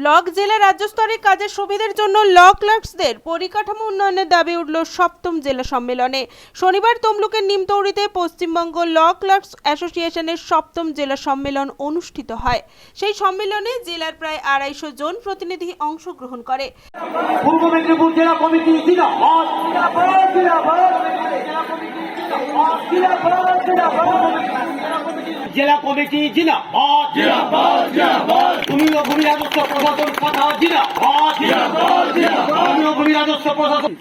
Block জেলা রাজ্য স্তরে কাজের সুবিধার জন্য ল ক্লার্কসদের পরিকাঠামো উন্নয়নের দাবি উঠল সপ্তম জেলা সম্মেলনে। শনিবার তমলুকের নিমতৌড়িতে পশ্চিমবঙ্গ ল ক্লার্কস অ্যাসোসিয়েশনের সপ্তম জেলা সম্মেলন অনুষ্ঠিত হয়। সেই সম্মেলনে জেলার প্রায় আড়াইশো জন প্রতিনিধি অংশগ্রহণ করে। পূর্ব মেদিনীপুর জেলা কমিটি জেলা কমিটি ভূমি রাজস্ব প্রশাসন কথা ভূমি রাজস্ব প্রশাসন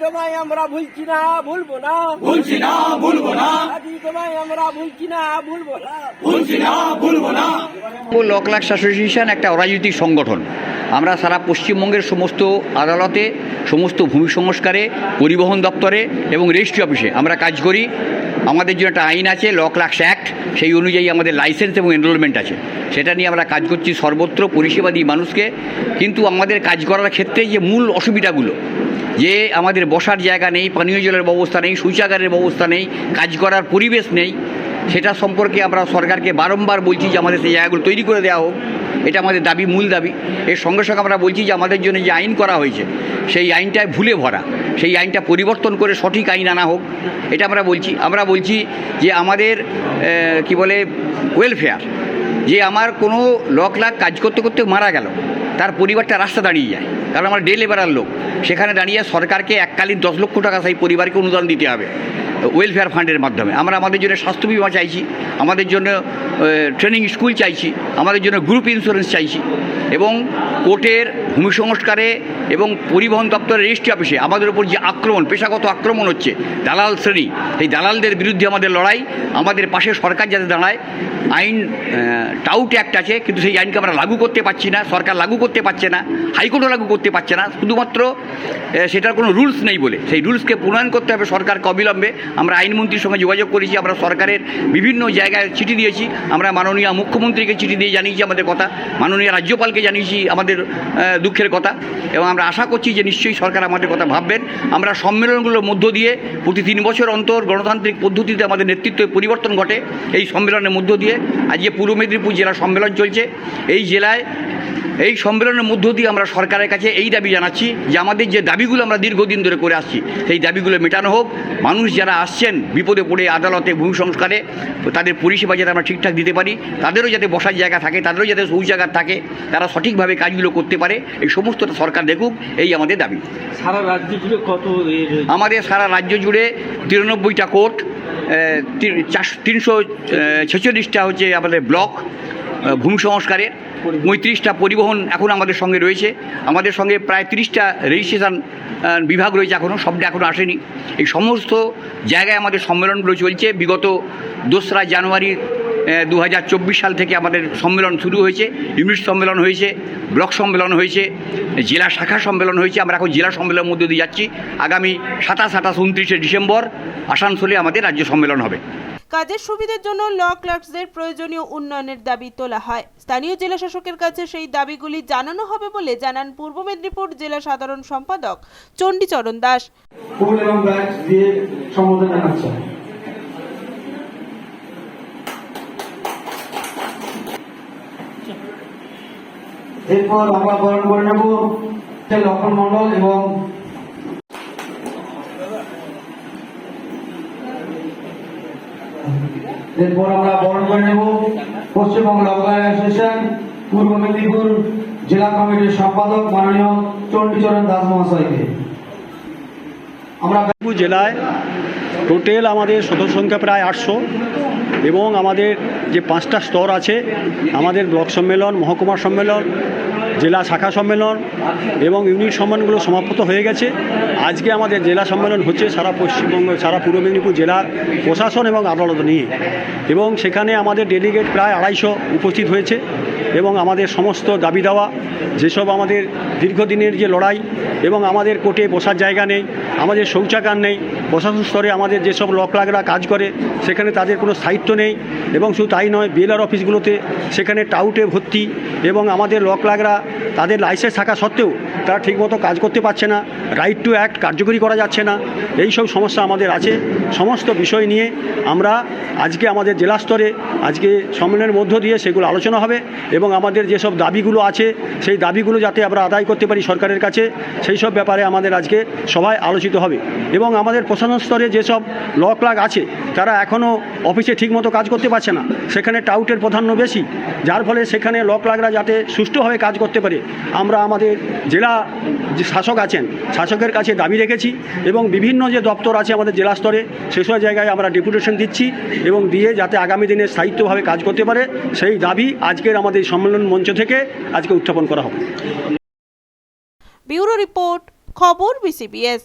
তোমায় আমরা ভুলছি না ভুলবো না। ভুলছি না ভুলবো না। কাজী তোমায় আমরা ভুলছি না ভুলবো না। ভুলছি না ভুলবো না। ল ক্লার্কস অ্যাসোসিয়েশন একটা অরাজনৈতিক সংগঠন। আমরা সারা পশ্চিমবঙ্গের সমস্ত আদালতে, সমস্ত ভূমি সংস্কারে, পরিবহন দপ্তরে এবং রেজিস্ট্রি অফিসে আমরা কাজ করি। আমাদের জন্য একটা আইন আছে ল ক্লার্কস অ্যাক্ট সেই অনুযায়ী আমাদের লাইসেন্স এবং এনরোলমেন্ট আছে। সেটা নিয়ে আমরা কাজ করছি সর্বত্র পরিষেবা দিই মানুষকে। কিন্তু আমাদের কাজ করার ক্ষেত্রে যে মূল অসুবিধাগুলো, যে আমাদের বসার জায়গা নেই, পানীয় জলের ব্যবস্থা নেই, শৌচাগারের ব্যবস্থা নেই, কাজ করার পরিবেশ নেই, সেটা সম্পর্কে আমরা সরকারকে বারংবার বলছি যে আমাদের সেই জায়গাগুলো তৈরি করে দেওয়া হোক। এটা আমাদের দাবি, মূল দাবি। এর সঙ্গে সঙ্গে আমরা বলছি যে আমাদের জন্য যে আইন করা হয়েছে, সেই আইনটায় ভুলে ভরা, সেই আইনটা পরিবর্তন করে সঠিক আইন আনা হোক, এটা আমরা বলছি। আমরা বলছি যে আমাদের কি বলে ওয়েলফেয়ার যে আমার কোনো লক লাখ কাজ করতে করতে মারা গেল, তার পরিবারটা রাস্তা দাঁড়িয়ে যায়। কারণ আমার ডে লেবারার লোক, সেখানে দাঁড়িয়ে সরকারকে এককালীন দশ লক্ষ টাকা সেই পরিবারকে অনুদান দিতে হবে ওয়েলফেয়ার ফান্ডের মাধ্যমে। আমরা আমাদের জন্য স্বাস্থ্য বিমা চাইছি, আমাদের জন্য ট্রেনিং স্কুল চাইছি। আমাদের জন্য গ্রুপ ইন্স্যুরেন্স চাইছি। এবং কোর্টের ভূমি সংস্কারে এবং পরিবহন দপ্তরের রেজিস্ট্রি অফিসে আমাদের উপর যে আক্রমণ, পেশাগত আক্রমণ হচ্ছে দালাল শ্রেণি এই দালালদের বিরুদ্ধে আমাদের লড়াই, আমাদের পাশে সরকার যাতে দাঁড়ায়, আইন টাউট অ্যাক্ট আছে, কিন্তু সেই আইনকে আমরা লাগু করতে পারছি না, সরকার লাগু করতে পারছে না হাইকোর্টও লাগু করতে পারছে না, শুধুমাত্র সেটার কোনো রুলস নেই বলে। সেই রুলসকে প্রণয়ন করতে হবে সরকারকে অবিলম্বে। আমরা আইনমন্ত্রীর সঙ্গে যোগাযোগ করেছি, আমরা সরকারের বিভিন্ন জায়গায় চিঠি দিয়েছি আমরা মাননীয় মুখ্যমন্ত্রীকে চিঠি দিয়ে জানিয়েছি আমাদের কথা, মাননীয় রাজ্যপালকে জানিয়েছি আমাদের দুঃখের কথা, এবং আমরা আশা করছি যে নিশ্চয়ই সরকার আমাদের কথা ভাববেন। আমরা সম্মেলনগুলোর মধ্য দিয়ে প্রতি তিন বছর অন্তর গণতান্ত্রিক পদ্ধতিতে আমাদের নেতৃত্বে পরিবর্তন ঘটে এই সম্মেলনের মধ্য দিয়ে। আজকে পূর্ব মেদিনীপুর জেলা সম্মেলন চলছে। এই জেলায়, এই সম্মেলনের মধ্য দিয়ে আমরা সরকারের কাছে এই দাবি জানাচ্ছি যে আমাদের যে দাবিগুলো আমরা দীর্ঘদিন ধরে করে আসছি, সেই দাবিগুলো মেটানো হোক। মানুষ যারা আসছেন, বিপদে পড়ে আদালতে ভূমি সংস্কারে, তাদের পরিষেবা যাতে আমরা ঠিকঠাক দিতে পারি তাদেরও যাতে বসার জায়গা থাকে তাদেরও যাতে শৌচাগার থাকে তারা সঠিকভাবে কাজগুলো করতে পারে এই সমস্তটা সরকার দেখুক এই আমাদের দাবি। সারা রাজ্য জুড়ে কত আমাদের সারা রাজ্য জুড়ে তিরানব্বইটা কোর্ট তিনশো ছেচল্লিশটা হচ্ছে আমাদের ব্লক ভূমি সংস্কারের পঁয়ত্রিশটা পরিবহন এখন আমাদের সঙ্গে রয়েছে। আমাদের সঙ্গে প্রায় তিরিশটা রেজিস্ট্রেশন বিভাগ রয়েছে এখনও সবটা এখনও আসেনি। এই সমস্ত জায়গায় আমাদের সম্মেলনগুলো চলছে। বিগত দোসরা জানুয়ারি দু হাজার চব্বিশ সাল থেকে আমাদের সম্মেলন শুরু হয়েছে ইউনিট সম্মেলন হয়েছে ব্লক সম্মেলন হয়েছে জেলা শাখা সম্মেলন হয়েছে আমরা এখন জেলা সম্মেলনের মধ্যে দিয়ে যাচ্ছি। আগামী সাতাশ আঠাশ উনত্রিশে ডিসেম্বর আসানসোলে আমাদের রাজ্য সম্মেলন হবে। কাজের সুবিধার জন্য ল ক্লার্কসদের প্রয়োজনীয় উন্নয়নের দাবি তোলা হয়। স্থানীয় জেলা শাসকের কাছে সেই দাবিগুলি জানানো হবে বলে জানান পূর্ব মেদিনীপুর জেলা সাধারণ সম্পাদক চণ্ডীচরণ দাস। ফুল এবং ব্যাচ দিয়ে সম্বোধন জানাচ্ছে এরপর আমরা বরণ করে নেব লক্ষণ মন্ডল এবং এরপর আমরা বরণ করে নেব পশ্চিমবঙ্গ লকডাউন অ্যাসোসিয়েশন, পূর্ব মেদিনীপুর জেলা কমিটির সম্পাদক মাননীয় চণ্ডীচরণ দাস মহাশয়কে। আমরা জেলায় টোটাল আমাদের সদস্য সংখ্যা প্রায় আটশো। এবং আমাদের যে পাঁচটা স্তর আছে আমাদের ব্লক সম্মেলন মহকুমা সম্মেলন জেলা শাখা সম্মেলন এবং ইউনিট সম্মেলনগুলো সমাপ্ত হয়ে গেছে। আজকে আমাদের জেলা সম্মেলন হচ্ছে সারা পশ্চিমবঙ্গ, সারা পূর্ব মেদিনীপুর জেলার প্রশাসন এবং আদালত নিয়ে। এবং সেখানে আমাদের ডেলিগেট প্রায় আড়াইশো উপস্থিত হয়েছে এবং আমাদের সমস্ত দাবি দেওয়া, যেসব আমাদের দীর্ঘদিনের যে লড়াই এবং আমাদের কোর্টে বসার জায়গা নেই, আমাদের শৌচাগার নেই, প্রশাসন স্তরে আমাদের যেসব লকলাগরা কাজ করে, সেখানে তাদের কোনো স্থায়িত্ব নেই এবং শুধু তাই নয়, বিএলআর অফিসগুলোতে সেখানে টাউটে ভর্তি এবং আমাদের লকলাগরা তাদের লাইসেন্স থাকা সত্ত্বেও তারা ঠিকমতো কাজ করতে পারছে না রাইট টু অ্যাক্ট কার্যকরী করা যাচ্ছে না এই সব সমস্যা আমাদের আছে। সমস্ত বিষয় নিয়ে আমরা আজকে আমাদের জেলা স্তরে আজকে সম্মেলনের মধ্য দিয়ে সেগুলো আলোচনা হবে এবং আমাদের যেসব দাবিগুলো আছে, সেই দাবিগুলো যাতে আমরা আদায় করতে পারি সরকারের কাছে, সেই সব ব্যাপারে আমাদের আজকে সবাই আলোচিত হবে। এবং আমাদের প্রশাসন স্তরে যেসব ল ক্লাগ আছে, তারা এখনও অফিসে ঠিকমতো কাজ করতে পারছে না। সেখানে টাউটের প্রাধান্য বেশি, যার ফলে সেখানে ল ক্লাগরা যাতে সুষ্ঠুভাবে কাজ করতে পারে। আমরা আমাদের জেলা যে শাসক আছেন, শাসকের কাছে দাবি রেখেছি এবং বিভিন্ন যে দপ্তর আছে আমাদের জেলা স্তরে সেসব জায়গায় আমরা ডেপুটেশন দিচ্ছি। এবং দিয়ে যাতে আগামী দিনে স্থায়িত্বভাবে কাজ করতে পারে, সেই দাবি আজকের আমাদের সম্মেলন মঞ্চ থেকে আজকে উত্থাপন করা হবে। ব্যুরো রিপোর্ট, খবর বিসিবিএস।